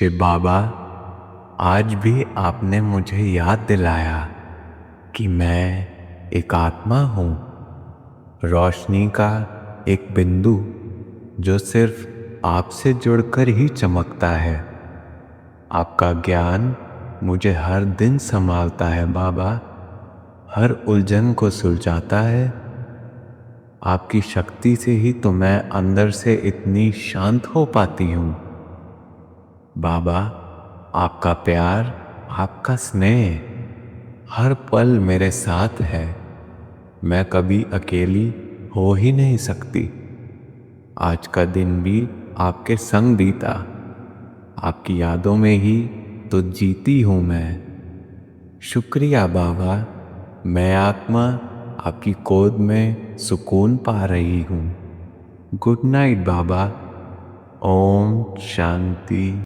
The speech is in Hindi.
शिव बाबा, आज भी आपने मुझे याद दिलाया कि मैं एक आत्मा हूँ। रोशनी का एक बिंदु जो सिर्फ़ आपसे जुड़कर ही चमकता है। आपका ज्ञान मुझे हर दिन संभालता है, बाबा। हर उलझन को सुलझाता है। आपकी शक्ति से ही तो मैं अंदर से इतनी शांत हो पाती हूँ। बाबा, आपका प्यार, आपका स्नेह, हर पल मेरे साथ है। मैं कभी अकेली हो ही नहीं सकती। आज का दिन भी आपके संग बीता। आपकी यादों में ही तो जीती हूँ मैं। शुक्रिया बाबा, मैं आत्मा आपकी गोद में सुकून पा रही हूँ। गुड नाइट बाबा, ओम शांति।